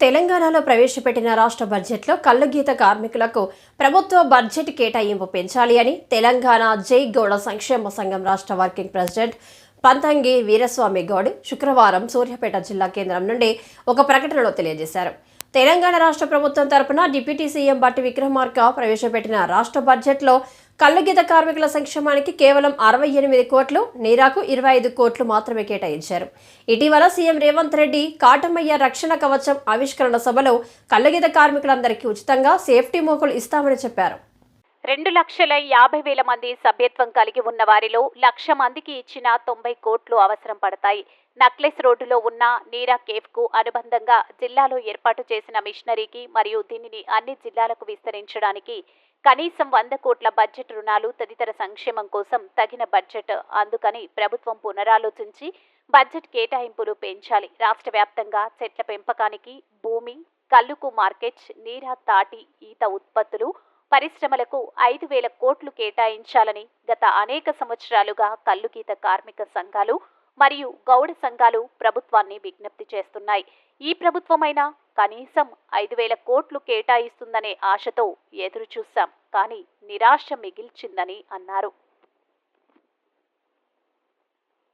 తెలంగాణలో ప్రవేశపెట్టిన రాష్ట్ర బడ్జెట్లో కళ్ళుగీత కార్మికులకు ప్రభుత్వ బడ్జెట్ కేటాయింపు పెంచాలి అని తెలంగాణ జై గౌడ సంక్షేమ సంఘం రాష్ట్ర వర్కింగ్ ప్రెసిడెంట్ పంతంగి వీరస్వామి గౌడ్ శుక్రవారం సూర్యాపేట జిల్లా కేంద్రం నుండి ఒక ప్రకటనలో తెలియజేశారు. తెలంగాణ రాష్ట్ర ప్రభుత్వం తరపున డిప్యూటీ సీఎం బట్టి విక్రమార్క ప్రవేశపెట్టిన రాష్ట్ర బడ్జెట్లో కల్లుగీత కార్మికుల సంక్షేమానికి కేవలం అరవై ఎనిమిది కోట్లు నీరాకు ఇరవై ఐదు కోట్లు మాత్రమే కేటాయించారు. ఇటీవల సీఎం రేవంత్ రెడ్డి కాటమయ్య రక్షణ కవచం ఆవిష్కరణ సభలో కళ్ళగీత కార్మికులందరికీ ఉచితంగా సేఫ్టీ మోకులు ఇస్తామని చెప్పారు. రెండు లక్షల యాభై వేల మంది సభ్యత్వం కలిగి ఉన్న వారిలో లక్ష మందికి ఇచ్చిన తొంభై కోట్లు అవసరం పడతాయి. నక్లెస్ రోడ్డులో ఉన్న నీరా కేఫ్కు అనుబంధంగా జిల్లాలో ఏర్పాటు చేసిన మిషనరీకి మరియు దీనిని అన్ని జిల్లాలకు విస్తరించడానికి కనీసం వంద కోట్ల బడ్జెట్ రుణాలు తదితర సంక్షేమం కోసం తగిన బడ్జెట్ అందుకని ప్రభుత్వం పునరాలోచించి బడ్జెట్ కేటాయింపులు పెంచాలి. రాష్ట్ర వ్యాప్తంగా చెట్ల పెంపకానికి భూమి కల్లుకు మార్కెట్ నీరా తాటి ఈత ఉత్పత్తులు పరిశ్రమలకు ఐదు వేల కోట్లు కేటాయించాలని గత అనేక సంవత్సరాలుగా కల్లుగీత కార్మిక సంఘాలు మరియు గౌడ సంఘాలు ప్రభుత్వాన్ని విజ్ఞప్తి చేస్తున్నాయి. ఈ ప్రభుత్వమైనా కనీసం ఐదు వేల కోట్లు కేటాయిస్తుందనే ఆశతో ఎదురు చూశాం కానీ నిరాశ మిగిల్చిందని అన్నారు.